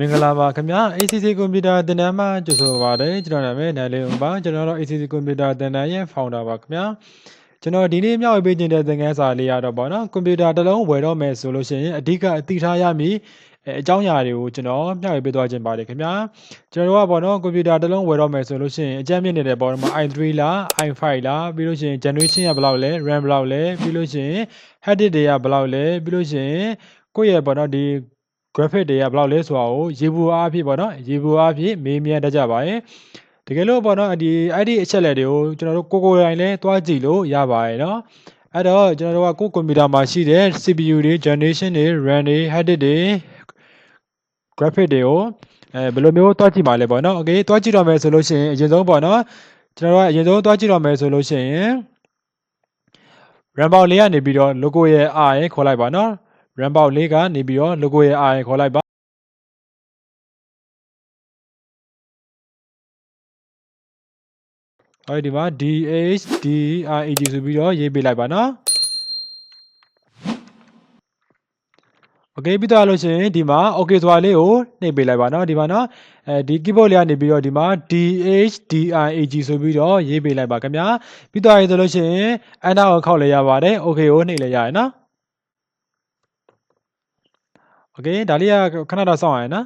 မင်္ဂလာပါခင်ဗျာ ACC ကွန်ပျူတာသင်တန်းမှာကြိုဆိုပါရစေကျွန်တော်နာမည်နိုင်လေးဦးပါကျွန်တော်တို့ ACC ကွန်ပျူတာသင်တန်းရဲ့ founder ပါခင်ဗျာကျွန်တော်ဒီနေ့မျှဝေပေးခြင်းတဲ့သင်ခန်းစာလေးရတော့ပေါ့နော်ကွန်ပျူတာတစ်လုံးဝယ်တော့မယ်ဆိုလို့ရှိရင်အဓိကအသိထားရမည်အဲအကြောင်းအရာတွေကိုကျွန်တော်မျှဝေပေးသွားခြင်းပါတယ်ခင်ဗျာကျွန်တော်တို့ကပေါ့နော်ကွန်ပျူတာတစ်လုံးဝယ်တော့မယ်ဆိုလို့ရှိရင်အကြမ်းမြင့်နေတဲ့ပေါ့နော် i3 လား i5 လားပြီးလို့ရှိရင် generation ကဘယ်လောက်လဲ RAM ဘယ်လောက်လဲပြီးလို့ရှိရင် hard disk တွေကဘယ်လောက်လဲပြီးလို့ရှိရင်ကိုယ့်ရဲ့ပေါ့နော်ဒီ graphic တွေကဘယ်လောက်လဲဆိုတာကိုရေဘူးအားဖြင့်ပေါ့နော်ရေဘူးအားဖြင့်မေးမြန်းတတ်ကြပါရဲ့တကယ်လို့ပေါ့နော်ဒီအဲ့ဒီအချက်လက်တွေကိုကျွန်တော်တို့ကိုကိုယ်တိုင်လဲတွားကြည့်လို့ရပါရဲ့နော်အဲ့တော့ကျွန်တော်တို့ကကိုယ်ကွန်ပျူတာမှာရှိတဲ့ CPU တွေ generation တွေ RAM တွေ hard disk တွေ graphic တွေကိုအဲဘယ်လိုမျိုးတွားကြည့်မှာလဲပေါ့နော် okay တွားကြည့်တော့မယ်ဆိုလို့ရှိရင်အရင်ဆုံးပေါ့နော်ကျွန်တော်တို့ကအရင်ဆုံးတွားကြည့်တော့မယ်ဆိုလို့ရှိရင် RAM ပေါက်လေးကနေပြီးတော့ logo ရဲ့ R ရဲ့ခေါ်လိုက်ပါနော် RAM ပေါက်လေးကနေပြီးတော့ logo ရဲ့ R ရဲ့ခေါ်လိုက်ပါအဲဒီဒီမှာ DHDREG ဆိုပြီးတော့ရေးပေးလိုက်ပါနော်โอเคပြီးတော့လို့ရှိရင်ဒီမှာ okay ဆိုတာလေးကိုနှိပ်ပေးလိုက်ပါနော်ဒီမှာနော်အဲဒီ keyboard လေးကနေပြီးတော့ဒီမှာ DHDREG ဆိုပြီးတော့ရေးပေးလိုက်ပါခင်ဗျာပြီးတော့ရဆိုလို့ရှိရင် enter ကိုခောက်လဲရပါတယ် okay ကိုနှိပ်လဲရရနော် โอเคဒါလေးကခဏတော့စောင့်ရနော်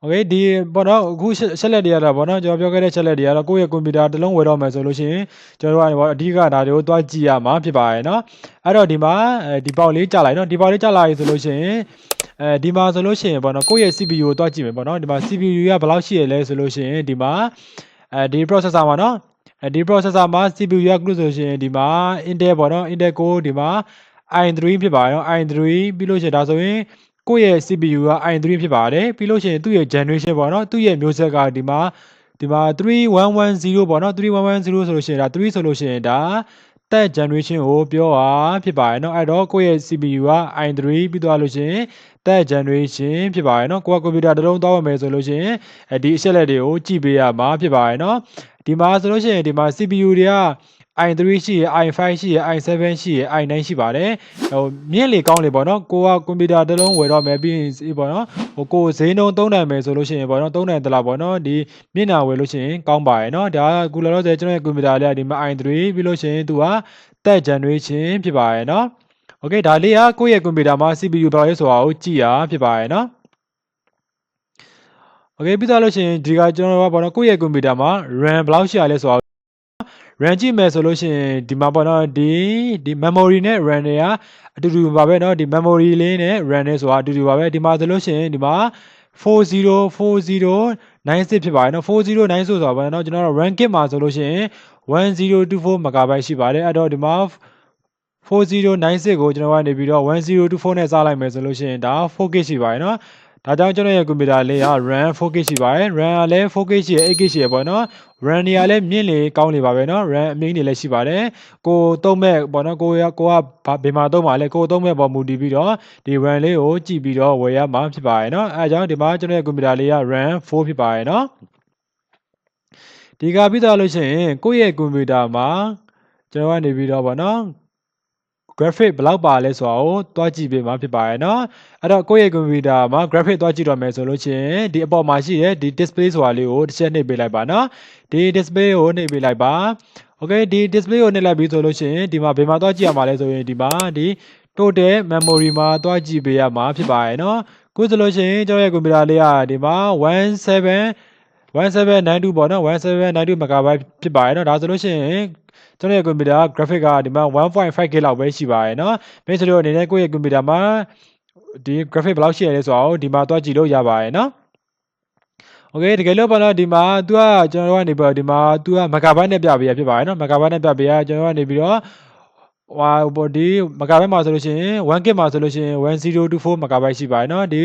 โอเคဒီပေါ့နော်အခုချက်လက်တွေရတာပေါ့နော်ကျွန်တော်ပြောခဲ့တဲ့ချက်လက်တွေကတော့ကိုယ့်ရဲ့ကွန်ပျူတာတစ်လုံးဝယ်တော့မယ်ဆိုလို့ရှိရင်ကျွန်တော်တို့ကတော့အဓိကဒါတွေကိုတွားကြည့်ရမှာဖြစ်ပါရဲ့เนาะအဲ့တော့ဒီမှာဒီပေါက်လေးကြာလိုက်เนาะဒီပေါက်လေးကြာလာပြီဆိုလို့ရှိရင်အဲဒီမှာဆိုလို့ရှိရင်ပေါ့နော်ကိုယ့်ရဲ့ CPU ကိုတွားကြည့်မယ်ပေါ့နော်ဒီမှာ CPU ကဘယ်လောက်ရှိရလဲဆိုလို့ရှိရင်ဒီမှာအဲဒီ processor မှာเนาะ အဲဒီ processor မှာ CPU ရကုလို့ဆိုရှင်ဒီမှာ Intel ပေါ့နော် Intel Core ဒီမှာ i3 ဖြစ်ပါရော i3 ပြီးလို့ရှိရင်ဒါဆိုရင်ကိုယ့်ရဲ့ CPU က i3 ဖြစ်ပါတယ်ပြီးလို့ရှိရင်သူ့ရဲ့ generation ပေါ့နော်သူ့ရဲ့မျိုးဆက်ကဒီမှာဒီမှာ3110ပေါ့နော်3110ဆိုလို့ရှိရင်ဒါ3ဆိုလို့ရှိရင်ဒါတက် generation ကိုပြောတာဖြစ်ပါတယ်เนาะအဲ့တော့ကိုယ့်ရဲ့ CPU က i3 ပြီးသွားလို့ရှိရင်တက် generation ဖြစ်ပါတယ်เนาะကိုကကွန်ပျူတာတစ်လုံးတောင်းရမယ်ဆိုလို့ရှိရင်အဲဒီအချက်လက်တွေကိုကြည့်ပေးရမှာဖြစ်ပါတယ်เนาะ ဒီမှာဆိုလို့ရှိရင်ဒီမှာ CPU တွေက i3 ရှိရ i5 ရှိရ i7 ရှိရ i9 ရှိပါတယ်ဟိုမြင့်လေကောင်းလေပေါ့နော်ကိုကကွန်ပျူတာတစ်လုံးဝယ်တော့မယ်ပြီးရင်ပေါ့နော်ဟိုကိုဈေးနှုန်းသုံးနိုင်မယ်ဆိုလို့ရှိရင်ပေါ့နော်သုံးနိုင်တလားပေါ့နော်ဒီမြင့်နာဝယ်လို့ရှိရင်ကောင်းပါရဲ့နော်ဒါကကူလောလောဆယ်ကျွန်တော်ရဲ့ကွန်ပျူတာလေးကဒီမှာ i3 ပြီးလို့ရှိရင်သူကတက် generation ဖြစ်ပါရဲ့နော်โอเคဒါလေးကကိုယ့်ရဲ့ကွန်ပျူတာမှာ CPU ဘယ်လောက်လဲဆိုတာကိုကြည့်ရဖြစ်ပါရဲ့နော် โอเคပြီးသားလို့ရှိရင်ဒီကကျွန်တော်ကပေါ့နော်ကိုယ့်ရဲ့ကွန်ပျူတာမှာ RAM ဘယ်လောက်ရှိရလဲဆိုတာ RAM ကြည့်မယ်ဆိုလို့ရှိရင်ဒီမှာပေါ့နော်ဒီဒီ memory နဲ့ RAM တွေကအတူတူပါပဲเนาะဒီ memory လေးနဲ့ RAM နဲ့ဆိုတာအတူတူပါပဲဒီမှာဆိုလို့ရှိရင်ဒီမှာ404096ဖြစ်ပါတယ်เนาะ4096ဆိုတာပါเนาะကျွန်တော်တို့ RAM kit မှာဆိုလို့ရှိရင်1024 MB ရှိပါတယ်အဲ့တော့ဒီမှာ4096ကိုကျွန်တော်ကနေပြီးတော့1024နဲ့စားလိုက်မယ်ဆိုလို့ရှိရင်ဒါ 4K ရှိပါတယ်เนาะ ဒါကြောင့်ကျွန်တော်ရဲ့ကွန်ပျူတာလေးက RAM 4K ရှိပါတယ် RAM ကလည်း 4K ရှိရ 8K ရှိရပေါ့နော် RAM တွေကလည်းမြင့်လေကောင်းလေပါပဲနော် RAM အမြင့်တွေလည်းရှိပါတယ်ကိုသုံးမဲ့ပေါ့နော်ကိုရကိုကဘယ်မှာသုံးပါလဲကိုသုံးမဲ့ပေါ်မူတည်ပြီးတော့ဒီ RAM လေးကိုကြည့်ပြီးတော့ဝယ်ရမှာဖြစ်ပါတယ်နော်အဲအကြောင်းဒီမှာကျွန်တော်ရဲ့ကွန်ပျူတာလေးက RAM 4ဖြစ်ပါတယ်နော်ဒီကပြီးသားလို့ရှိရင်ကိုယ့်ရဲ့ကွန်ပျူတာမှာကျွန်တော်ကနေပြီးတော့ဗောနော် graphic ဘလောက်ပါလဲဆိုတာကိုတွားကြည့်ပေးမှာဖြစ်ပါတယ်နော်အဲ့တော့ကိုယ့်ရဲ့ computer မှာ graphic တွားကြည့်တော့မယ်ဆိုလို့ချင်းဒီအပေါ်မှာရှိတဲ့ဒီ display ဆိုတာလေးကိုတစ်ချက်နှိပ်ပေးလိုက်ပါနော်ဒီ display ကိုနှိပ်ပေးလိုက်ပါ okay ဒီ display ကိုနှိပ်လိုက်ပြီးဆိုလို့ချင်းဒီမှာဘယ်မှာတွားကြည့်ရမှာလဲဆိုရင်ဒီမှာဒီ total memory မှာတွားကြည့်ပေးရမှာဖြစ်ပါတယ်နော်ကိုယ်ဆိုလို့ချင်းကျွန်တော်ရဲ့ computer လေးကဒီမှာ17 1792ပေါ့နော်1792 MB ဖြစ်ပါရဲ့เนาะဒါဆိုလို့ရှိရင်ကျွန်တော်ရဲ့ကွန်ပျူတာ graphic ကဒီမှာ 1.5K လောက်ပဲရှိပါရဲ့เนาะမင်းတို့အနေနဲ့ကိုယ့်ရဲ့ကွန်ပျူတာမှာဒီ graphic ဘယ်လောက်ရှိရလဲဆိုတာကိုဒီမှာတွားကြည့်လို့ရပါရဲ့เนาะโอเคတကယ်လို့ပေါ့နော်ဒီမှာ तू ကကျွန်တော်တို့ကနေပြီးတော့ဒီမှာ तू က megabyte နဲ့ပြပေးရဖြစ်ပါတယ်เนาะ megabyte နဲ့ပြပေးရကျွန်တော်တို့ကနေပြီးတော့ဟိုဘော်ဒီမကာဘက်မှာဆိုလို့ရှိရင် 1GB မှာဆိုလို့ရှိရင်1024 MB ရှိပါတယ်เนาะဒီ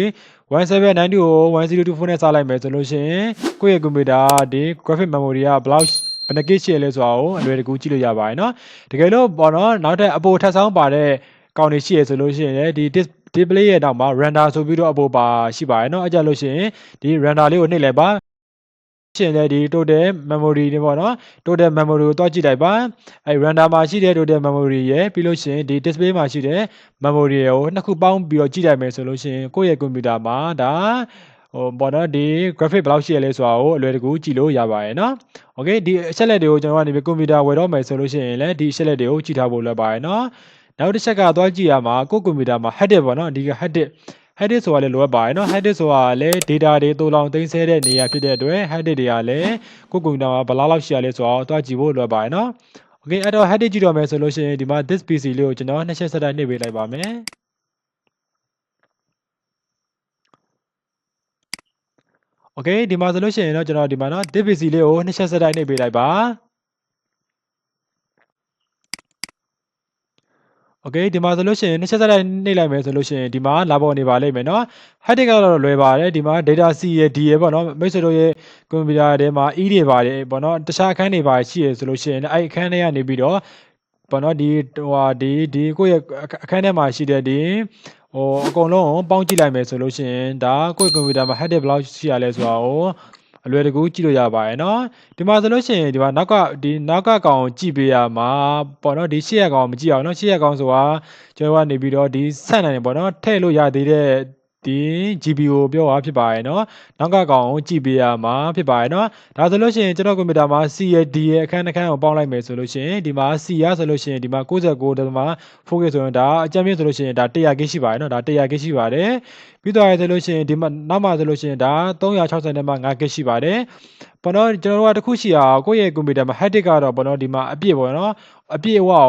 1792ကို1024နဲ့စလိုက်မယ်ဆိုလို့ရှိရင်ကိုယ့်ရဲ့ကွန်ပျူတာဒီ graphic memory ကဘယ်လောက်ဘယ်နှ gig ရှိရလဲဆိုတာကိုအလွယ်တကူကြည့်လို့ရပါတယ်เนาะတကယ်လို့ပေါ့နော်နောက်ထပ်အပေါ်ထပ်ဆောင်ပါတဲ့ကောင်တွေရှိရဆိုလို့ရှိရင်ဒီ display ရဲ့နောက်မှာ render ဆိုပြီးတော့အပေါ်ပါရှိပါတယ်เนาะအကြလို့ရှိရင်ဒီ render လေးကိုနှိပ်လိုက်ပါ ရှင်လဲဒီ total memory တွေပေါ့နော် total memory ကိုတွားကြည့်လိုက်ပါအဲ random မှာရှိတဲ့ total memory ရယ်ပြီးလို့ရှိရင်ဒီ display မှာရှိတဲ့ memory ရယ်ကိုနှစ်ခုပေါင်းပြီးတော့ကြည့်လိုက်မယ်ဆိုလို့ရှိရင်ကိုယ့်ရဲ့ computer မှာဒါဟိုပေါ့နော်ဒီ graphic ဘယ်လောက်ရှိရလဲဆိုတာကိုအလွယ်တကူကြည့်လို့ရပါတယ်နော် okay ဒီအချက်လက်တွေကိုကျွန်တော်ကနေပြီးကွန်ပျူတာဝယ်တော့မယ်ဆိုလို့ရှိရင်လည်းဒီအချက်လက်တွေကိုကြည့်ထားဖို့လိုပါတယ်နော်နောက်တစ်ချက်ကသွားကြည့်ရမှာကိုယ့်ကွန်ပျူတာမှာ header ပေါ့နော်ဒီက header headed ဆိုတာလည်းလိုအပ်ပါတယ်เนาะ headed ဆိုတာလည်း data တွေတူလောင်သိမ်းဆဲတဲ့နေရာဖြစ်တဲ့အတွက် headed တွေကလည်းကိုယ့် computer မှာဘယ်လောက်လောက်ရှိရလဲဆိုတာကိုသွားကြည့်ဖို့လွယ်ပါတယ်เนาะ okay အဲ့တော့ headed ကြည့်တော့မယ်ဆိုလို့ရှိရင်ဒီမှာ this pc လေးကိုကျွန်တော်နှစ်ချက်ဆက်တိုက်နှိပ်ပေးလိုက်ပါမယ် okay ဒီမှာဆိုလို့ရှိရင်တော့ကျွန်တော်ဒီမှာเนาะ this pc လေးကိုနှစ်ချက်ဆက်တိုက်နှိပ်ပေးလိုက်ပါ โอเคဒီမှာဆိုလို့ရှိရင်နှစ်ချက်ဆက်လိုက်နှိပ်လိုက်မယ်ဆိုလို့ရှိရင်ဒီမှာလာပေါ်နေပါလိမ့်မယ်เนาะ hard disk ကတော့လွယ်ပါတယ်ဒီမှာ data c ရယ် d ရယ်ပေါ့เนาะမိတ်ဆွေတို့ရဲ့ကွန်ပျူတာထဲမှာ e တွေပါတယ်ပေါ့เนาะတခြားအခန်းတွေပါရှိရဆိုလို့ရှိရင်အဲ့အခန်းထဲကနေပြီးတော့ပေါ့เนาะဒီဟိုဟာဒီဒီကိုယ့်ရဲ့အခန်းထဲမှာရှိတဲ့ဒီဟိုအကုန်လုံးပေါင်းကြည့်လိုက်မယ်ဆိုလို့ရှိရင်ဒါကိုယ့်ကွန်ပျူတာမှာ hard disk ဘယ်လောက်ရှိရလဲဆိုတာကို အလွယ်တကူကြည့်လို့ရပါတယ်နော်ဒီမှာဆိုလို့ရှိရင်ဒီမှာနောက်ကဒီနောက်ကကောင်ကြည့်ပေးရမှာပေါ့နော်ဒီရှေ့ရကောင်မကြည့်အောင်နော်ရှေ့ရကောင်ဆိုတာကျွန်တော်ကနေပြီးတော့ဒီဆက်နိုင်တယ်ပေါ့နော်ထည့်လို့ရသေးတဲ့ ဒီ GB ကိုပြောတာဖြစ်ပါတယ်เนาะနောက်ကကောင်ကိုကြည့်ပေးရမှာဖြစ်ပါတယ်เนาะဒါဆိုလို့ရှိရင်ကျွန်တော်ကွန်ပျူတာမှာ C ရဲ့ D ရဲ့အခန်းတစ်ခန်းကိုပေါင်းလိုက်မယ်ဆိုလို့ရှိရင်ဒီမှာ C ရဆိုလို့ရှိရင်ဒီမှာ69.4K ဆိုရင်ဒါအကြမ်းဖျင်းဆိုလို့ရှိရင်ဒါ 100K ရှိပါတယ်เนาะဒါ 100K ရှိပါတယ်ပြီးတော့ရဆိုလို့ရှိရင်ဒီမှာနောက်မှဆိုလို့ရှိရင်ဒါ360နဲ့မှ 5K ရှိပါတယ်ပေါ့နော်ကျွန်တော်တို့ကတခုရှိတာကိုယ့်ရဲ့ကွန်ပျူတာမှာ hard disk ကတော့ပေါ့နော်ဒီမှာအပြည့်ပေါ့နော်အပြည့်အဝကို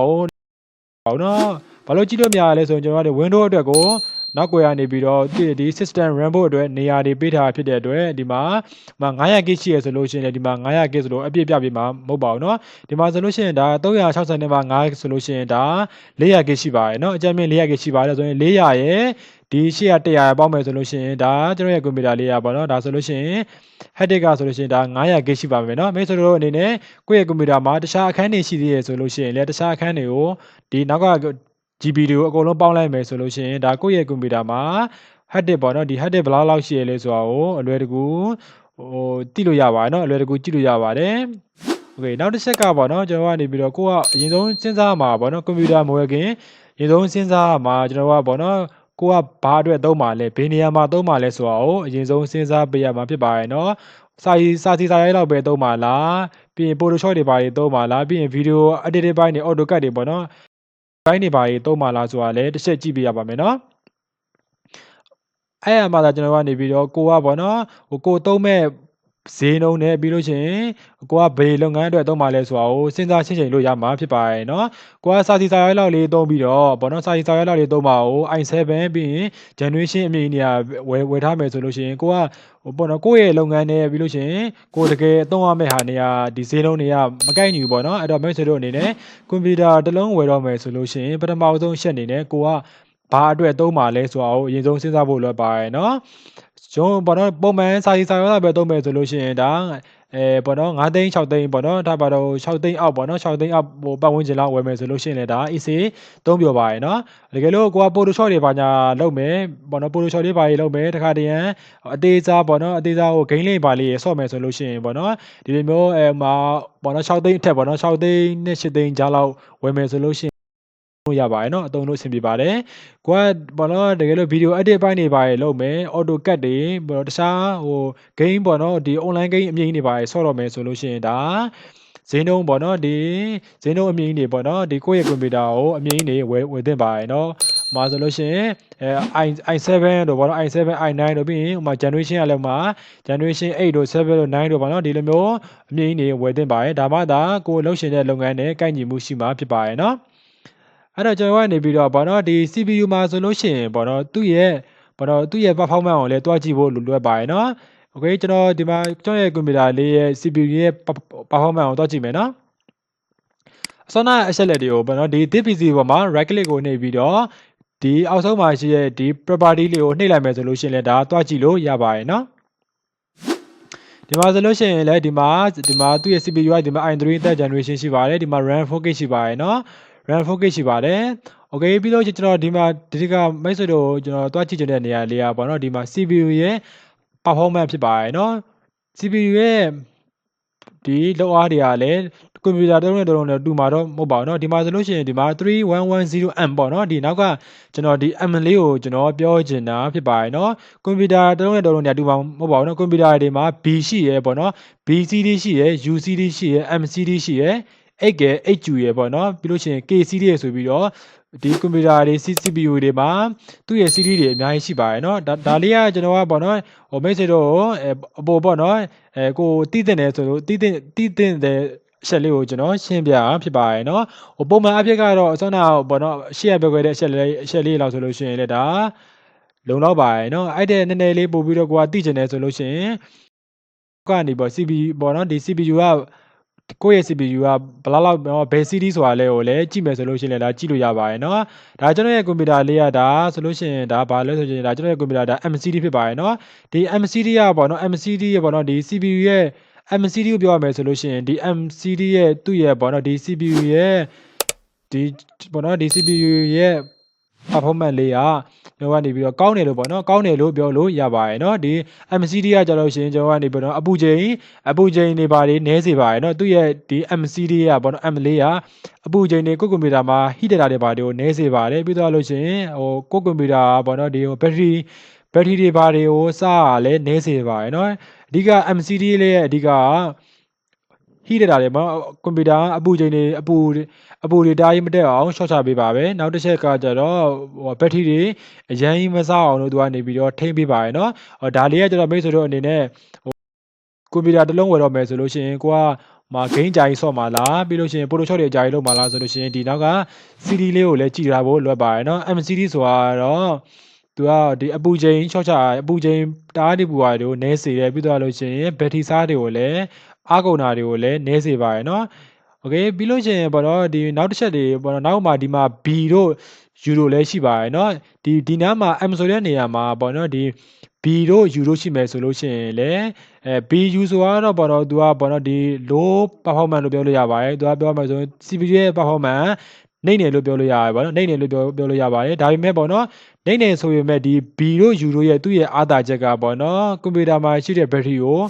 ပေါ့နော်ဘာလို့ကြည့်လို့မရလဲဆိုရင်ကျွန်တော်တို့ Windows အတွက်ကို နောက်ကွယ်ကနေပြီးတော့ဒီ system RAM ဖို့အတွက်နေရာတွေပေးထားဖြစ်တဲ့အတွက်ဒီမှာမှာ 900GB ရှိရဆိုလို့ရှိရင်ဒီမှာ 900GB ဆိုလို့အပြည့်ပြပေးမှာမဟုတ်ပါဘူးเนาะဒီမှာဆိုလို့ရှိရင်ဒါ360နဲ့မှ9ဆိုလို့ရှိရင်ဒါ 400GB ရှိပါတယ်เนาะအကြမ်းမြင့် 400GB ရှိပါတယ်ဆိုရင်400ရဲ့ဒီရှေ့က100ပေါင်းမယ်ဆိုလို့ရှိရင်ဒါကျွန်တော်ရဲ့ကွန်ပျူတာလေးရပါတော့ဒါဆိုလို့ရှိရင် head disk ကဆိုလို့ရှိရင်ဒါ 900GB ရှိပါမယ်เนาะမိတ်ဆွေတို့အနေနဲ့ကိုယ့်ရဲ့ကွန်ပျူတာမှာတခြားအခန်းတွေရှိသေးရဆိုလို့ရှိရင်လည်းတခြားအခန်းတွေကိုဒီနောက်က GB တွေကိုအကုန်လုံးပေါင်းလိုက်မယ်ဆိုလို့ရှိရင်ဒါကိုယ့်ရဲ့ကွန်ပျူတာမှာ hard disk ပေါ့နော်ဒီ hard disk ဘယ်လောက်လောက်ရှိရလဲဆိုတာကိုအလွယ်တကူဟိုသိလို့ရပါတယ်เนาะအလွယ်တကူကြည့်လို့ရပါတယ်โอเคနောက်တစ်ချက်ကပေါ့နော်ကျွန်တော်ကနေပြီးတော့ကိုကအရင်ဆုံးစဉ်းစားမှာပေါ့နော်ကွန်ပျူတာမဝယ်ခင်အရင်ဆုံးစဉ်းစားမှာကျွန်တော်ကပေါ့နော်ကိုကဘာအတွက်သုံးပါလဲဘယ်နေရာမှာသုံးပါလဲဆိုတာကိုအရင်ဆုံးစဉ်းစားပေးရမှာဖြစ်ပါတယ်เนาะစာရီစာစီစာရိုက်လောက်ပဲသုံးပါလားပြီးရင် Photoshop တွေပါတွေသုံးပါလားပြီးရင် video editing ဘိုင်းတွေ AutoCAD တွေပေါ့နော် တိုင်းနေပါရေးသုံးပါလားဆိုတာလည်းတစ်ချက်ကြည့်ပြရပါမယ်နော်အဲ့အမှသာကျွန်တော်ကနေပြီးတော့ကိုကပေါ့နော်ဟိုကိုသုံးမဲ့ ဈေးနှုန်းနဲ့ပြီးလို့ရှိရင်ကိုကဘယ်လုပ်ငန်းအတွက်အသုံးပါလဲဆိုတာကိုစဉ်းစားချင်းချင်းလို့ရမှာဖြစ်ပါတယ်နော်ကိုကစာစီစာရိုက်လောက်လေးသုံးပြီးတော့ဘောနော်စာစီစာရိုက်လောက်လေးသုံးပါကို i7 ပြီးရင် generation အမည်နေရာဝယ်ဝယ်ထားမယ်ဆိုလို့ရှိရင်ကိုကဘောနော်ကိုယ့်ရဲ့လုပ်ငန်းနဲ့ပြီးလို့ရှိရင်ကိုတကယ်အသုံးရမယ့်ဟာနေရာဒီဈေးနှုန်းတွေကမကိုက်ညီဘူးပေါ့နော်အဲ့တော့ message တို့အနေနဲ့ကွန်ပျူတာတစ်လုံးဝယ်တော့မယ်ဆိုလို့ရှိရင်ပထမဆုံးရှက်အနေနဲ့ကိုကဘာအတွက်သုံးပါလဲဆိုတာကိုအရင်ဆုံးစဉ်းစားဖို့လိုပါတယ်နော် ကျွန်တော်ပေါ့နော်ပုံမှန်စာရေးစာရောပဲသုံးမယ်ဆိုလို့ရှိရင်ဒါအဲပေါ့နော်9သိန်း6သိန်းပေါ့နော်ဒါပါတော့6သိန်းအောက်ပေါ့နော်6သိန်းအောက်ဟိုပတ်ဝန်းကျင်လောက်ဝယ်မယ်ဆိုလို့ရှိရင်လည်းဒါ EC သုံးပြောပါရယ်နော်တကယ်လို့ကိုက Photoshop တွေပါညာလုပ်မယ်ပေါ့နော် Photoshop တွေပါရေးလုပ်မယ်တခါတည်းရန်အသေးစားပေါ့နော်အသေးစားကို gain လေးပါလေးဆော့မယ်ဆိုလို့ရှိရင်ပေါ့နော်ဒီလိုမျိုးအဲမှာပေါ့နော်6သိန်းအထက်ပေါ့နော်6သိန်းနဲ့8သိန်းကြားလောက်ဝယ်မယ်ဆိုလို့ရှိရင် လို့ရပါတယ်เนาะအသုံးလို့အဆင်ပြေပါတယ်ကိုကဘောနော်တကယ်လို့ဗီဒီယို edit ပိုင်းတွေပါရလုပ်မယ် AutoCAD တွေဘောတခြားဟို game ပေါ့နော်ဒီ online game အမြင်တွေပါရဆော့တော့မယ်ဆိုလို့ရှိရင်ဒါဈေးနှုန်းပေါ့နော်ဒီဈေးနှုန်းအမြင်တွေပေါ့နော်ဒီကိုယ့်ရဲ့ကွန်ပျူတာကိုအမြင်တွေဝယ်ဝယ်သင့်ပါတယ်เนาะမှာဆိုလို့ရှိရင်အဲ i i7 တို့ပေါ့နော် i7 i9 တို့ပြီးရင်ဟိုမှာ generation ကလည်းမှာ generation 8တို့7တို့9တို့ပေါ့နော်ဒီလိုမျိုးအမြင်တွေဝယ်သင့်ပါတယ်ဒါမှသာကိုယ်လှုပ်ရှင်တဲ့လုပ်ငန်းနဲ့ကိုက်ညီမှုရှိမှာဖြစ်ပါတယ်เนาะ အဲ့တော့ကျွန်တော်ကနေပြီးတော့ဗောနော်ဒီ CPU မှာဆိုလို့ရှိရင်ဗောနော်သူ့ရဲ့ဗောနော်သူ့ရဲ့ performance ကိုလည်းတွားကြည့်ဖို့လိုလွယ်ပါတယ်နော်။ Okay ကျွန်တော်ဒီမှာကျွန်တော်ရဲ့ကွန်ပျူတာလေးရဲ့ CPU ရဲ့ performance ကိုတွားကြည့်မယ်နော်။အစောနာအချက်လက်တွေကိုဗောနော်ဒီ disk PC ပေါ်မှာ right click ကိုနှိပ်ပြီးတော့ဒီအောက်ဆုံးမှာရှိတဲ့ဒီ property လေးကိုနှိပ်လိုက်မယ်ဆိုလို့ရှိရင်လည်းဒါတွားကြည့်လို့ရပါတယ်နော်။ဒီမှာဆိုလို့ရှိရင်လည်းဒီမှာဒီမှာသူ့ရဲ့ CPU ကဒီမှာ i3 third generation ရှိပါတယ်ဒီမှာ RAM 4K ရှိပါတယ်เนาะ RAM 4K ရှိပါတယ်။ Okay ပြီးတော့ကျွန်တော်ဒီမှာဒီကမိတ်ဆွေတို့ကျွန်တော်တွားကြည့်ချင်တဲ့နေရာလေးอ่ะပေါ့เนาะဒီမှာ CPU ရဲ့ performance ဖြစ်ပါတယ်เนาะ CPU ရဲ့ ဒီလောက်အားတွေကလည်းကွန်ပျူတာတစ်လုံးနဲ့တစ်လုံးနဲ့တူမှာတော့မဟုတ်ပါဘူးเนาะဒီမှာဆိုလို့ရှိရင်ဒီမှာ 3110M ပေါ့เนาะဒီနောက်ကကျွန်တော်ဒီ M လေးကိုကျွန်တော်ပြောချင်တာဖြစ်ပါတယ်เนาะကွန်ပျူတာတစ်လုံးနဲ့တစ်လုံးနဲ့တူမှာမဟုတ်ပါဘူးเนาะကွန်ပျူတာတွေမှာ B ရှိရဲပေါ့เนาะ BCD ရှိရဲ UCD ရှိရဲ MCD ရှိရဲ 8ကဲ 8Q ရပေါ့เนาะပြီးလို့ရှိရင် KCD ရဆိုပြီးတော့ဒီကွန်ပျူတာတွေ CPU တွေမှာသူ့ရဲ့ CD တွေအများကြီးရှိပါတယ်เนาะဒါဒါလေးကကျွန်တော်ကပေါ့เนาะဟိုမိတ်ဆွေတို့အဲအပေါ်ပေါ့เนาะအဲကိုတည်တင်တယ်ဆိုလို့တည်တင်တည်တင်တယ်အချက်လေးကိုကျွန်တော်ရှင်းပြဖြစ်ပါတယ်เนาะဟိုပုံမှန်အဖြစ်ကတော့အစောနာပေါ့เนาะရှေ့ရပြောခဲ့တဲ့အချက်လေးအချက်လေးလောက်ဆိုလို့ရှိရင်လည်းဒါလုံလောက်ပါတယ်เนาะအဲ့တဲ့နည်းနည်းလေးပို့ပြီးတော့ကိုကတည်ကျင်တယ်ဆိုလို့ရှိရင်ကနေပေါ့ CPU ပေါ့เนาะဒီ CPU က ကိုယ့်ရဲ့ CPU ကဘယ်လောက်လောက်ဘယ် CD ဆိုတာလဲကိုလည်းကြည့်မယ်ဆိုလို့ရှိရင်လည်းဒါကြည့်လို့ရပါတယ်เนาะဒါကျွန်တော်ရဲ့ကွန်ပျူတာလေးကဒါဆိုလို့ရှိရင်ဒါဘာလဲဆိုရင်ဒါကျွန်တော်ရဲ့ကွန်ပျူတာဒါ MCD ဖြစ်ပါတယ်เนาะဒီ MCD ကပေါ့เนาะ MCD ရဲ့ပေါ့เนาะဒီ CPU ရဲ့ MCD ကိုပြောရမယ်ဆိုလို့ရှိရင်ဒီ MCD ရဲ့သူ့ရဲ့ပေါ့เนาะဒီ CPU ရဲ့ဒီပေါ့เนาะဒီ CPU ရဲ့ performance လေးကကျွန်တော်ကနေပြီးတော့ကောင်းတယ်လို့ပေါ့နော်ကောင်းတယ်လို့ပြောလို့ရပါတယ်เนาะဒီ MCD ကကြလို့ရှိရင်ကျွန်တော်ကနေပြီးတော့အပူချိန်အပူချိန်တွေပါနေနဲစေပါတယ်เนาะသူ့ရဲ့ဒီ MCD ကပေါ့နော် M လေးကအပူချိန်တွေကိုကွန်ပျူတာမှာ heat data တွေပါတယ်ကိုနဲစေပါတယ်ပြီးတော့လို့ရှိရင်ဟိုကိုကွန်ပျူတာပေါ့နော်ဒီဟို battery battery တွေပါတယ်ကိုစရလဲနဲစေပါတယ်เนาะအဓိက MCD လေးရဲ့အဓိက heat data တွေပေါ့ကွန်ပျူတာအပူချိန်တွေအပူအပူတွေတားရင်မတက်အောင်ရှော့ချပေးပါပဲနောက်တစ်ချက်ကကြတော့ဟိုဘက်ထရီတွေအရင်ကြီးမစားအောင်လို့သူကနေပြီးတော့ထိမ့်ပေးပါရယ်နော်ဟောဒါလေးကကြတော့မိတ်ဆွေတို့အနေနဲ့ဟိုကွန်ပျူတာတစ်လုံးဝယ်တော့မယ်ဆိုလို့ရှိရင်ကိုကမှာဂိမ်းကြိုင်ဆော့မှာလားပြီးလို့ရှိရင် Photoshop တွေအကြိုင်လုပ်မှာလားဆိုလို့ရှိရင်ဒီနောက်က CD လေးကိုလည်းကြည့်ထားဖို့လွယ်ပါတယ်နော် MCD ဆိုတာတော့သူကဒီအပူချိန်ချော့ချအပူချိန်တားဒီပူပါတို့နဲစေတယ်ပြီးတော့လို့ရှိရင်ဘက်ထရီစားတွေကိုလည်း အားကုန်တာတွေကိုလည်းနဲစေပါရယ်နော်โอเคပြီးလို့ရှိရင်ပေါ့နော်ဒီနောက်တစ်ချက်တွေပေါ့နော်နောက်မှာဒီမှာ B တို့ U တို့လည်းရှိပါရယ်နော်ဒီဒီနားမှာ M ဆိုတဲ့နေရာမှာပေါ့နော်ဒီ B တို့ U တို့ရှိမယ်ဆိုလို့ရှိရင်လည်းအဲ BU ဆိုတော့ပေါ့နော်သူကပေါ့နော်ဒီ low performance လို့ပြောလို့ရပါတယ်သူကပြောမှဆိုရင် CPU ရဲ့ performance နှိမ့်တယ်လို့ပြောလို့ရတယ်ပေါ့နော်နှိမ့်တယ်လို့ပြောပြောလို့ရပါတယ်ဒါပေမဲ့ပေါ့နော်နှိမ့်တယ်ဆိုပေမဲ့ဒီ B တို့ U တို့ရဲ့သူ့ရဲ့အားသာချက်ကပေါ့နော်ကွန်ပျူတာမှာရှိတဲ့ battery ကို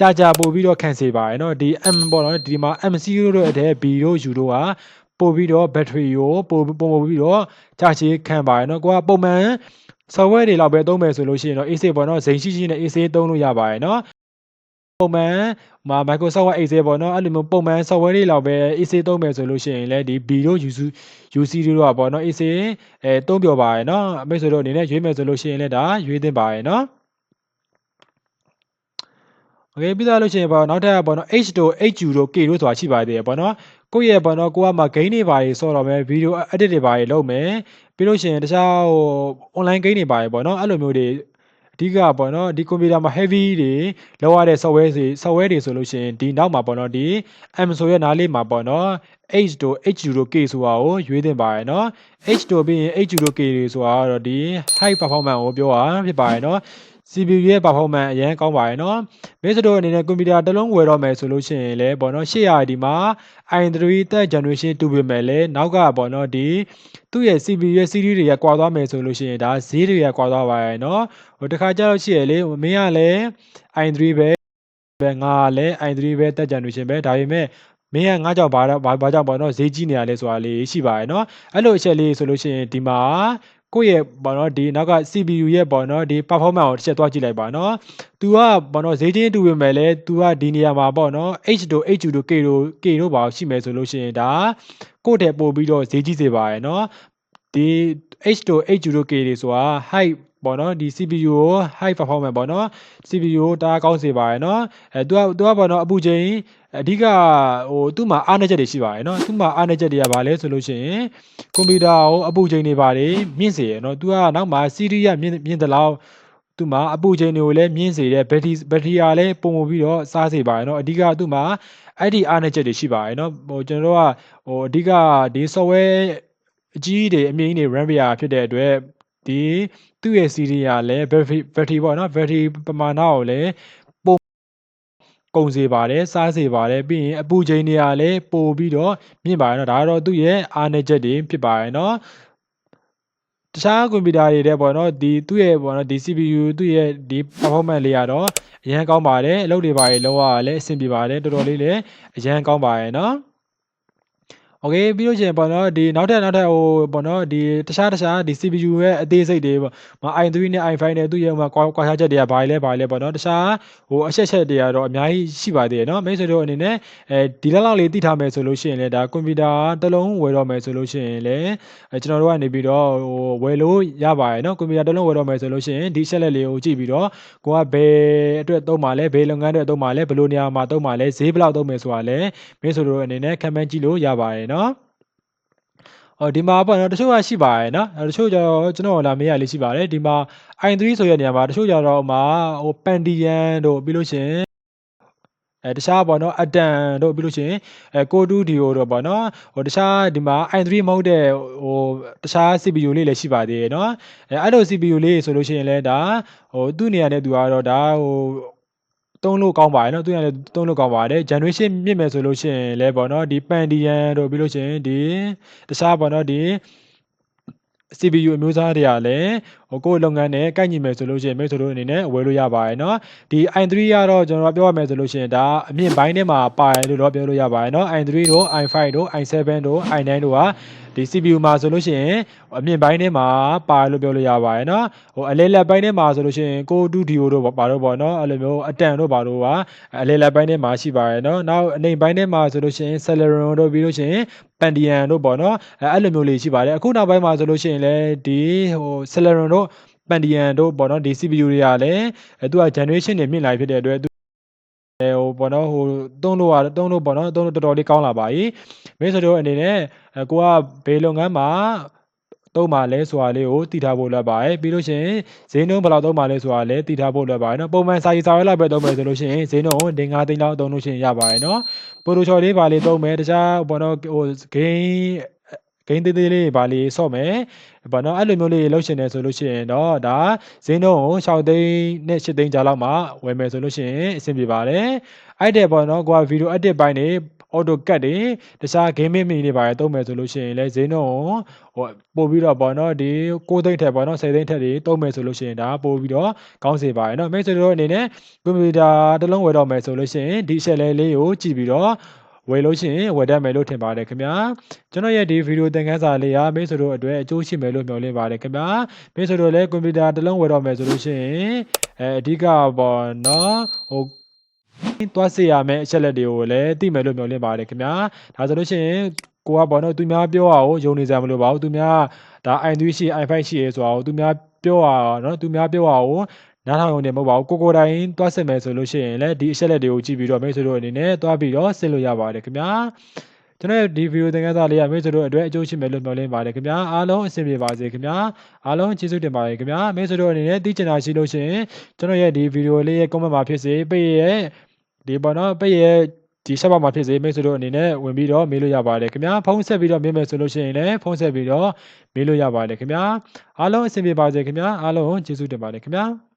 ကြာကြာပို့ပြီးတော့ခံစေပါတယ်เนาะဒီ M ပေါ့နော်ဒီမှာ MC တို့အတဲ့ B တို့ U တို့ကပို့ပြီးတော့ battery ကိုပို့ပို့ပြီးတော့ကြာရှည်ခံပါတယ်เนาะကိုကပုံမှန် software တွေလောက်ပဲသုံးမယ်ဆိုလို့ရှိရင်တော့ AC ပေါ့နော်ဇိမ်ရှိရှိနဲ့ AC သုံးလို့ရပါတယ်เนาะပုံမှန်မှာ Microsoft Word Excel ပေါ့နော်အဲ့လိုမျိုးပုံမှန် software တွေလောက်ပဲ AC သုံးမယ်ဆိုလို့ရှိရင်လည်းဒီ B တို့ UC UC တို့ကပေါ့နော် AC အဲသုံးပြောပါရယ်เนาะအမိတ်ဆိုတော့အနေနဲ့ရွေးမယ်ဆိုလို့ရှိရင်လည်းဒါရွေးသင့်ပါရယ်เนาะ โอเคပြီးသားလို့ရှိရင်ပေါ့နောက်ထပ်ပေါ့နော် H တို့ HU တို့ K တို့ဆိုတာရှိပါသေးတယ်ပေါ့နော်ကိုယ့်ရဲ့ပေါ့နော်ကိုကမှ gain တွေပါရေးဆော့တော့မယ်ဗီဒီယို edit တွေပါရေးလုပ်မယ်ပြီးလို့ရှိရင်တခြားဟို online gain တွေပါရေးပေါ့နော်အဲ့လိုမျိုးတွေအဓိကပေါ့နော်ဒီကွန်ပျူတာမှာ heavy တွေလောက်ရတဲ့ software တွေ software တွေဆိုလို့ရှိရင်ဒီနောက်မှာပေါ့နော်ဒီ M ဆိုရဲ့နားလေးမှာပေါ့နော် H တို့ HU တို့ K ဆိုတာကိုရွေးသင့်ပါတယ်နော် H တို့ပြီးရင် HU တို့ K တွေဆိုတာတော့ဒီ high performance ကိုပြောတာဖြစ်ပါတယ်နော် CPU ရဲ့ performance အရင်ကောင်းပါတယ်เนาะမင်းစတို့အနေနဲ့ကွန်ပျူတာတစ်လုံးဝယ်တော့မယ်ဆိုလို့ရှိရင်လည်းပေါ့နော်800ဒီမှာ i3 တက် generation 2ပြင်မယ်လေနောက်ကပေါ့နော်ဒီသူ့ရဲ့ CPU ရဲ့ series တွေကကွာသွားမယ်ဆိုလို့ရှိရင်ဒါဈေးတွေကကွာသွားပါရဲ့เนาะဟိုတခါကျတော့ရှိရလေမင်းကလည်း i3 ပဲပဲငါကလည်း i3 ပဲတက် generation ပဲဒါပေမဲ့မင်းကငါကြောင့်ဘာဘာဘာကြောင့်ပေါ့နော်ဈေးကြီးနေရလဲဆိုတာလေးရှိပါတယ်เนาะအဲ့လိုအချက်လေးဆိုလို့ရှိရင်ဒီမှာ ကိုယ့်ရဲ့ပေါ့နော်ဒီနောက်က CPU ရဲ့ပေါ့နော်ဒီ performance ကိုတစ်ချက်သွားကြည့်လိုက်ပါနော်။ तू ကပေါ့နော်ဈေးချင်းတူပေမဲ့လည်း तू ကဒီနေရာမှာပေါ့နော် H တို့ H တို့ K တို့ K တို့ပါရှိမယ်ဆိုလို့ရှိရင်ဒါကိုယ့်တဲ့ပို့ပြီးတော့ဈေးကြီးစေပါရဲ့နော်။ဒီ H တို့ H တို့ K တွေဆိုတာ high ပေါ့နော်ဒီ CPU ကို high performance ပေါ့နော် CPU ကိုတအားကောင်းစေပါရဲ့နော်အဲသူကသူကပေါ့နော်အပူချိန်အဓိကဟိုသူ့မှာအားနည်းချက်တွေရှိပါတယ်နော်သူ့မှာအားနည်းချက်တွေကဘာလဲဆိုလို့ရှိရင်ကွန်ပျူတာကိုအပူချိန်တွေပါတယ်မြင့်စေရနော်သူကနောက်မှာ series ကမြင့်မြင့်တဲ့လောက်သူ့မှာအပူချိန်တွေကိုလည်းမြင့်စေတယ်ဘက်ထရီဘက်ထရီအားလည်းပုံပုံပြီးတော့စားစေပါတယ်နော်အဓိကသူ့မှာအဲ့ဒီအားနည်းချက်တွေရှိပါတယ်နော်ဟိုကျွန်တော်တို့ကဟိုအဓိကဒီ software အကြီးတွေအမြင့်ကြီးတွေ RAM ပြဖြစ်တဲ့အတွက် ဒီသူ့ရဲ့ CD ကလည်း battery battery ပေါ့နော် battery ပမာဏကိုလည်းပုံကုန်စေပါတယ်စားစေပါတယ်ပြီးရင်အပူချိန်တွေကလည်းပို့ပြီးတော့မြင့်ပါတယ်နော်ဒါကတော့သူ့ရဲ့အားနည်းချက်တွေဖြစ်ပါတယ်နော်တခြားကွန်ပျူတာတွေတဲ့ပေါ့နော်ဒီသူ့ရဲ့ပေါ့နော်ဒီ CPU သူ့ရဲ့ဒီ performance လေးကတော့အရန်ကောင်းပါတယ်အလုပ်တွေပါလေလောကလည်းအဆင်ပြေပါတယ်တော်တော်လေးလည်းအရန်ကောင်းပါတယ်နော် โอเคပြီးလို့ရှိရင်ပေါ့နော်ဒီနောက်ထပ်နောက်ထပ်ဟိုပေါ့နော်ဒီတခြားတခြားဒီ CPU ရဲ့အသေးစိတ်တွေပေါ့မ i3 နဲ့ i5 နဲ့သူ့ရဲ့ဟိုမှာကွာခြားချက်တွေကဘာလဲဘာလဲပေါ့နော်တခြားဟိုအချက်ချက်တွေကတော့အများကြီးရှိပါသေးတယ်နော်မိတ်ဆွေတို့အနေနဲ့အဲဒီလောက်လောက်လေးသိထားမယ်ဆိုလို့ရှိရင်လည်းဒါကွန်ပျူတာတစ်လုံးဝယ်တော့မယ်ဆိုလို့ရှိရင်လည်းအဲကျွန်တော်တို့ကနေပြီးတော့ဟိုဝယ်လို့ရပါတယ်နော်ကွန်ပျူတာတစ်လုံးဝယ်တော့မယ်ဆိုလို့ရှိရင်ဒီချက်လက်လေးကိုကြည့်ပြီးတော့ကိုကဘယ်အတွက်သုံးပါလဲဘယ်လုပ်ငန်းအတွက်သုံးပါလဲဘယ်လိုနေရာမှာသုံးပါလဲဈေးဘယ်လောက်သုံးမယ်ဆိုတာလည်းမိတ်ဆွေတို့အနေနဲ့ခံမှန်းကြည့်လို့ရပါတယ် နော်ဟောဒီမှာပေါ့နော်တချို့ကရှိပါတယ်နော်တချို့ကျတော့ကျွန်တော်လာမေးရလေးရှိပါတယ်ဒီမှာ i3 ဆိုတဲ့နေရာမှာတချို့ကျတော့မှာဟိုပန်တီယန်တို့ပြီးလို့ရှိရင်အဲတခြားပေါ့နော်အတန်တို့ပြီးလို့ရှိရင်အဲကိုတူဒီယိုတို့ပေါ့နော်ဟိုတခြားဒီမှာ i3 မဟုတ်တဲ့ဟိုတခြား CPU လေးလည်းရှိပါသေးတယ်နော်အဲအဲ့လို CPU လေးဆိုလို့ရှိရင်လည်းဒါဟိုသူ့နေရာနဲ့သူကတော့ဒါဟို သုံးလို့ကောင်းပါတယ်နော်သူရလည်းသုံးလို့ကောင်းပါတယ် generation မြင့်မယ်ဆိုလို့ရှိရင်လည်းပေါ့နော်ဒီ Pentium တို့ပြီးလို့ရှိရင်ဒီတခြားပေါ့နော်ဒီ CPU အမျိုးအစားတွေကလည်း ဟိုကိုယ့်လုပ်ငန်းနဲ့ကိုက်ညီမယ်ဆိုလို့ရှိရင်မိတ်ဆွေတို့အနေနဲ့ဝယ်လို့ရပါတယ်เนาะဒီ i3 ကတော့ကျွန်တော်ပြောရမယ်ဆိုလို့ရှိရင်ဒါအမြင့်ပိုင်းထဲမှာပါတယ်လို့တော့ပြောလို့ရပါတယ်เนาะ i3 တို့ i5 တို့ i7 တို့ i9 တို့ကဒီ CPU မှာဆိုလို့ရှိရင်အမြင့်ပိုင်းထဲမှာပါတယ်လို့ပြောလို့ရပါတယ်เนาะဟိုအလဲလက်ပိုင်းထဲမှာဆိုလို့ရှိရင်ကိုတူဒီယိုတို့ပါတော့ပေါ့เนาะအဲ့လိုမျိုးအတန်တို့ပါတော့ကအလဲလက်ပိုင်းထဲမှာရှိပါတယ်เนาะနောက်အနေပိုင်းထဲမှာဆိုလို့ရှိရင် Celeron တို့ပြီးလို့ရှိရင် Pentium တို့ပေါ့เนาะအဲ့လိုမျိုးလေးရှိပါတယ်အခုနောက်ပိုင်းမှာဆိုလို့ရှိရင်လည်းဒီဟို Celeron တို့ ု့ Pentium တို့ပေါ့နော်ဒီ CPU တွေကလည်းအဲသူက generation တွေမြင့်လာဖြစ်တဲ့အတွက်သူအဲဟိုပေါ့နော်ဟိုသုံးလို့ရသုံးလို့ပေါ့နော်သုံးလို့တော်တော်လေးကောင်းလာပါပြီမင်းဆိုတော့အနေနဲ့အဲကိုကဘေးလုပ်ငန်းမှာသုံးပါလဲဆိုတာလေးကိုတည်ထားဖို့လွယ်ပါတယ်ပြီးလို့ရှိရင်ဈေးနှုန်းဘယ်လောက်သုံးပါလဲဆိုတာလည်းတည်ထားဖို့လွယ်ပါတယ်နော်ပုံမှန်စာရေးစာရွက်လိုက်ပဲသုံးမယ်ဆိုလို့ရှိရင်ဈေးနှုန်းဒင်္ဂါသိန်းလောက်သုံးလို့ရှိရင်ရပါတယ်နော်ပိုတိုချော်လေးပါလေးသုံးမယ်တခြားဘောနော်ဟိုဂိမ်း ဂိမ်းသေးသေးလေးပါလေးဆော့မယ်ဘာနော်အဲ့လိုမျိုးလေးလှုပ်ရှင်နေဆိုလို့ရှိရင်တော့ဒါဈေးနှုန်းကို6သိန်းနဲ့8သိန်းကြားလောက်မှဝယ်မယ်ဆိုလို့ရှိရင်အဆင်ပြေပါတယ်အဲ့တဲ့ပေါ့နော်ကိုကဗီဒီယို edit ပိုင်းနေ AutoCAD တွေတခြား gaming mini တွေပါတယ်သုံးမယ်ဆိုလို့ရှိရင်လည်းဈေးနှုန်းဟိုပို့ပြီးတော့ပေါ့နော်ဒီ6သိန်းထက်ပေါ့နော်10သိန်းထက်တွေသုံးမယ်ဆိုလို့ရှိရင်ဒါပို့ပြီးတော့ကောင်းစေပါတယ်နော်မိတ်ဆွေတို့အနေနဲ့ကွန်ပျူတာတစ်လုံးဝယ်တော့မယ်ဆိုလို့ရှိရင်ဒီအချက်လေးလေးကိုကြည့်ပြီးတော့ ဝယ်လို့ရှိရင်ဝယ်တတ်မယ်လို့ထင်ပါတယ်ခင်ဗျာကျွန်တော်ရဲ့ဒီဗီဒီယိုသင်ခန်းစာလေးကမိတ်ဆွေတို့အတွက်အကျိုးရှိမယ်လို့မျှော်လင့်ပါတယ်ခင်ဗျာမိတ်ဆွေတို့လည်းကွန်ပျူတာတစ်လုံးဝယ်တော့မယ်ဆိုလို့ရှိရင်အဲအဓိကပေါ့နော်ဟိုသွားစေရမယ့်အချက်လက်တွေကိုလည်းသိမယ်လို့မျှော်လင့်ပါတယ်ခင်ဗျာဒါဆိုလို့ရှိရင်ကိုကပေါ့နော်သူများပြောတာကိုယုံနေစရာမလိုပါဘူးသူများဒါ i3 ရှိ i5 ရှိရဲဆိုတာကိုသူများပြောတာနော်သူများပြောတာကို နားထောင်ရုံနဲ့မဟုတ်ပါဘူးကိုကိုတိုင်သွားစစ်မယ်ဆိုလို့ရှိရင်လည်းဒီအချက်လက်တွေကိုကြည့်ပြီးတော့မိတ်ဆွေတို့အနေနဲ့သွားပြီးတော့စစ်လို့ရပါတယ်ခင်ဗျာကျွန်တော်ဒီဗီဒီယိုသင်ခန်းစာလေးကမိတ်ဆွေတို့အတွက်အကျိုးရှိမယ်လို့မျှော်လင့်ပါတယ်ခင်ဗျာအားလုံးအဆင်ပြေပါစေခင်ဗျာအားလုံးကျေးဇူးတင်ပါတယ်ခင်ဗျာမိတ်ဆွေတို့အနေနဲ့သိချင်တာရှိလို့ရှိရင်ကျွန်တော်ရဲ့ဒီဗီဒီယိုလေးရဲ့ comment မှာဖြစ်စေပေးရဲ့ဒီပေါ့နော်ပေးရဲ့ဒီဆက်ပါမှာဖြစ်စေမိတ်ဆွေတို့အနေနဲ့ဝင်ပြီးတော့မေးလို့ရပါတယ်ခင်ဗျာဖုန်းဆက်ပြီးတော့မေးမယ်ဆိုလို့ရှိရင်လည်းဖုန်းဆက်ပြီးတော့မေးလို့ရပါတယ်ခင်ဗျာအားလုံးအဆင်ပြေပါစေခင်ဗျာအားလုံးကျေးဇူးတင်ပါတယ်ခင်ဗျာ